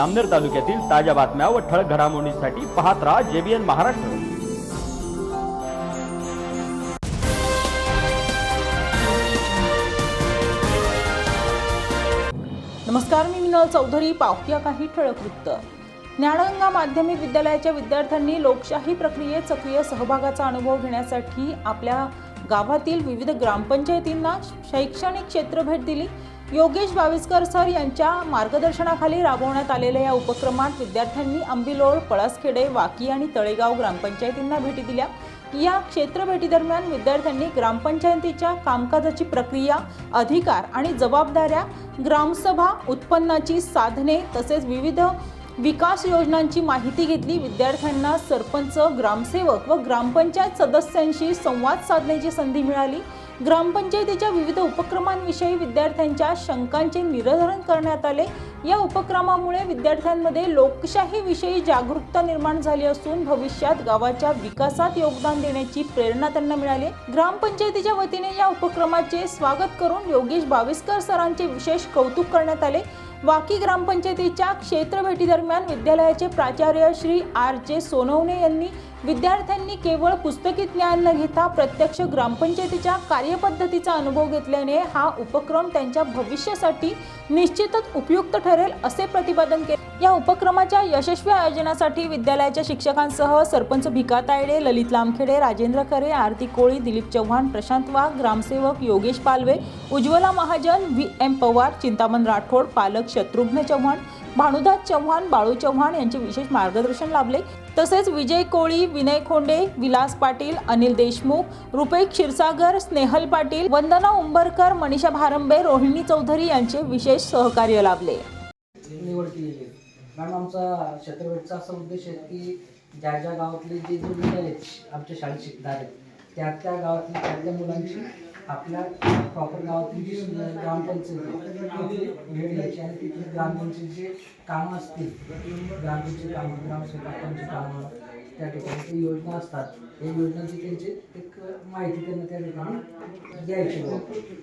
अमनेर तालुक्यातील ताज्या बातम्या व ठळक घडामोडींसाठी पाहत राहा जेबीएन महाराष्ट्र. नमस्कार मी मिनल चौधरी. पाहुया काही ठळक वृत्त. ज्ञानगंगा माध्यमिक विद्यालयाच्या विद्यार्थ्यांनी लोकशाही प्रक्रियेत सक्रिय सहभागाचा अनुभव घेण्यासाठी आपल्या गावातील विविध ग्रामपंचायतींना शैक्षणिक क्षेत्र भेट दिली. योगेश बाविस्कर सर यांच्या मार्गदर्शनाखाली राबवण्यात आलेल्या या उपक्रमात विद्यार्थ्यांनी आंबिलोळ पळसखेडे वाकी आणि तळेगाव ग्रामपंचायतींना भेटी दिल्या. या क्षेत्र भेटीदरम्यान विद्यार्थ्यांनी ग्रामपंचायतीच्या कामकाजाची प्रक्रिया अधिकार आणि जबाबदाऱ्या ग्रामसभा उत्पन्नाची साधने तसेच विविध विकास योजनांची माहिती घेतली. विद्यार्थ्यांना सरपंच ग्रामसेवक व ग्रामपंचायत सदस्यांशी संवाद साधण्याची संधी मिळाली. ग्रामपंचायतीच्या विविध उपक्रमांविषयी विद्यार्थ्यांच्या शंकांचे निराधरण करण्यात आले. या उपक्रमामुळे विद्यार्थ्यांमध्ये लोकशाहीविषयी जागरूकता निर्माण झाली असून भविष्यात गावाच्या विकासात योगदान देण्याची प्रेरणा त्यांना मिळाली. ग्रामपंचायतीच्या वतीने या उपक्रमाचे स्वागत करून योगेश बाविस्कर सरांचे विशेष कौतुक करण्यात आले. वाकी ग्रामपंचायतीच्या क्षेत्र भेटीदरम्यान विद्यालयाचे प्राचार्य श्री आर जे सोनवणे यांनी विद्यार्थ्यांनी केवळ पुस्तकी ज्ञान न घेता प्रत्यक्ष ग्रामपंचायतीच्या कार्यपद्धतीचा अनुभव घेतल्याने हा उपक्रम त्यांच्या भविष्यासाठी निश्चितच उपयुक्त ठरेल असे प्रतिपादन केले. या उपक्रमाच्या यशस्वी आयोजनासाठी विद्यालयाच्या शिक्षकांसह सरपंच भिका तायडे ललित लामखेडे राजेंद्र खरे आरती कोळी दिलीप चव्हाण प्रशांत वाघ ग्रामसेवक योगेश पालवे उज्ज्वला महाजन व्ही एम पवार चिंतामण राठोड पालक शत्रुघ्न चव्हाण भानुदास चव्हाण बाळू चव्हाण यांचे विशेष मार्गदर्शन लाभले. तसेच विजय कोळी विनय खोंडे विलास पाटील अनिल देशमुख रुपे क्षीरसागर स्नेहल पाटील वंदना उंबरकर मनीषा भारंबे रोहिणी चौधरी यांचे विशेष सहकार्य लाभले. निवड कारण आमचा छत्रपतीचा असा उद्देश आहे की ज्या ज्या गावातले जे जे मुलं आहेत आमच्या शाळेत शिकणार आहेत त्या त्या गावातल्या त्या मुलांची आपल्या प्रॉपर गावातील जी ग्रामपंचायत भेट घ्यायची आणि तिथली ग्रामपंचायतीचे कामं असतील ग्रामपंचायत कामं ग्रामसेवकांची कामं त्या ठिकाणी ते योजना असतात. या योजनांची त्यांची एक माहिती त्यांना त्या ठिकाणी द्यायची.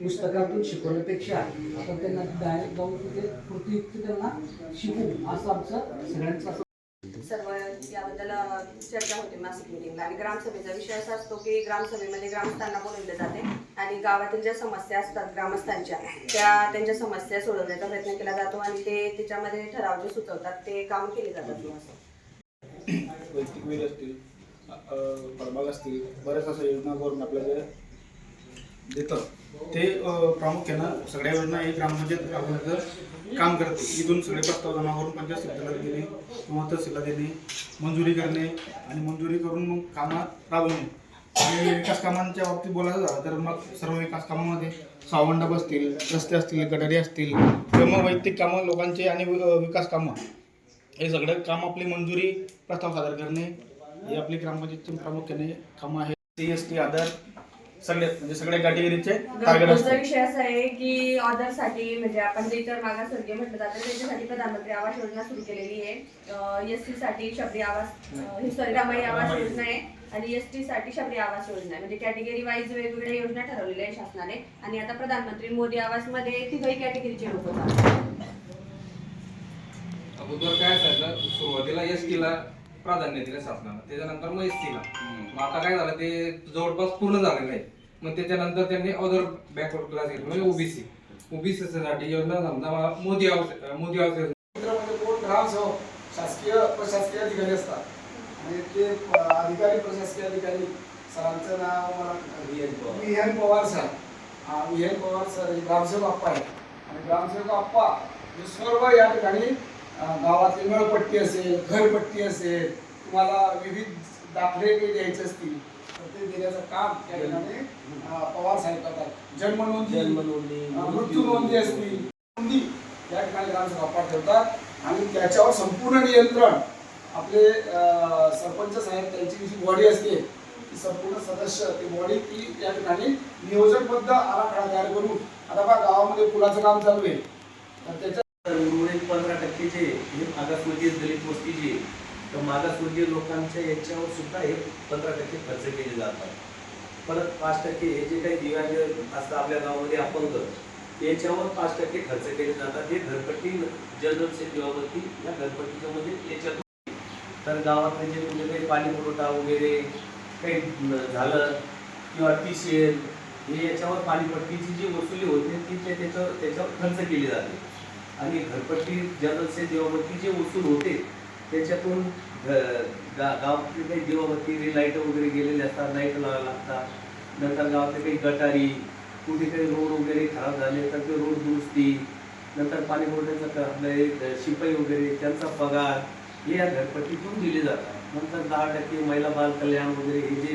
पुस्तकातून शिकवण्यापेक्षा आपण त्यांना डायरेक्ट जाऊन तिथे कृतीयुक्त त्यांना शिकू असं आमचं सगळ्यांचं असं सर्व याबद्दल चर्चा होते मासिक मिटिंगला आणि ग्रामसभेचा विषय असा असतो की ग्रामसभेमध्ये ग्रामस्थांना बोलवले जाते आणि गावातील ज्या समस्या असतात ग्रामस्थांच्या त्या त्यांच्या समस्या सोडवण्याचा प्रयत्न केला जातो आणि ते त्याच्यामध्ये ठराव जे सुचवतात ते काम केले जातात. वैयक्तिक असतील फळबाग असतील बऱ्याच अशा योजना करून आपल्याला देतं ते प्रामुख्यानं सगळ्या योजना हे ग्रामपंचायत राबवण्याचं काम करते. इथून सगळे प्रस्ताव जमा करून पंचायत समितीला देणे किंवा तहसीलला देणे मंजुरी करणे आणि मंजुरी करून मग कामात राबवणे. आणि विकास कामांच्या बाबतीत बोलायचं झालं तर मग सर्व विकास कामामध्ये सावंडप असतील रस्ते असतील गटारी असतील किंवा मग वैयक्तिक कामं लोकांचे आणि विकास कामं हे सगळं काम आपली मंजुरी प्रस्ताव सादर करणे हे आपली ग्रामपंचायतची प्रामुख्याने कामं आहेत. सी एस टी आधार सगळे म्हणजे सगळ्या कॅटेगरीचे टार्गेट असतात विषय असा आहे की ऑर्डरसाठी म्हणजे आपण जे तर मागासवर्गीय म्हटलं जातं त्याच्यासाठी प्रधानमंत्री आवास योजना सुरू केलेली आहे. एस टी साठी शबरी आवास ही सॉरी रमाई आवास योजना आहे आणि एस टी साठी शबरी आवास योजना आहे. म्हणजे कॅटेगरी वाईज वेगवेगळ्या योजना ठरवलेल्या आहे शासनाने. आणि आता प्रधानमंत्री मोदी आवासमध्ये तिघही कॅटेगरीचे लोक अगोदर काय असायचं? सुरुवातीला एस टीला प्राधान्य दिलं शासनानं. त्याच्यानंतर मग एस टीला मग आता काय झालं ते जवळपास पूर्ण झालेलं आहे. मग त्याच्यानंतर त्यांनी अदर बॅकवर्ड क्लास घेतले म्हणजे ओबीसी ओबीसी साठी योजना समजा मला मोदी हाऊस मोदी हाऊस योजना क्षेत्रामध्ये कोण ग्रामसेवक शासकीय प्रशासकीय अधिकारी असतात. आणि ते अधिकारी प्रशासकीय अधिकारी सरांचं नाव मला पवार. सर. हा व्ही एन पवार सर हे ग्रामसेवक आप्पा आहे आणि ग्रामसेवक आप्पा हे सर्व या ठिकाणी गावातली नळपट्टी असेल घरपट्टी असेल तुम्हाला विविध दाखले काही द्यायचे असतील तर ते देण्याचं काम त्या ठिकाणी पवार साहेब करतात. जन्म नोंदणी मृत्यू नोंदी. असतील नोंदी या ठिकाणी ग्रामसेवक अप्पा ठेवतात आणि त्याच्यावर संपूर्ण नियंत्रण आपले सरपंच साहेब त्यांची जी बॉडी असते ती संपूर्ण सदस्य ती बॉडी ती या ठिकाणी नियोजनबद्ध आराखडा तयार करून आता बघा गावामध्ये पुलाचं काम चालू आहे. तर त्याच्या टक्के जे हे मागासवर्गीय दलित वस्ती जी तर मागासवर्गीय लोकांच्या याच्यावर सुद्धा हे पंधरा टक्के खर्च केले जातात. परत पाच टक्के हे जे काही दिव्यांग असतं आपल्या गावामध्ये अपंग याच्यावर पाच टक्के खर्च केले जातात. हे घरपट्टी जनरल सेवावरती या घरपट्टीच्या मध्ये याच्यातून तर गावातले जे कुठे काही पाणी पुरवठा वगैरे काही झालं किंवा टी सी एल हे याच्यावर पाणीपट्टीची जी वसुली होते ती ते त्याच्यावर त्याच्यावर खर्च केली जाते. आणि घरपट्टी जनरल सेवावरती जे वसूल होते त्याच्यातून घ- गा गावातले काही देवावरती लाइट वगैरे गेलेले असतात लाइट लावायला लागतात. नंतर गावातले काही गटारी कुठे काही रोड वगैरे खराब झाले तर ते रोड दुरुस्ती नंतर पाणी पुरवठ्याचं आपले शिपाई वगैरे त्यांचा पगार हे या घरपट्टीतून दिले जातात. नंतर दहा टक्के महिला बाल कल्याण वगैरे हे जे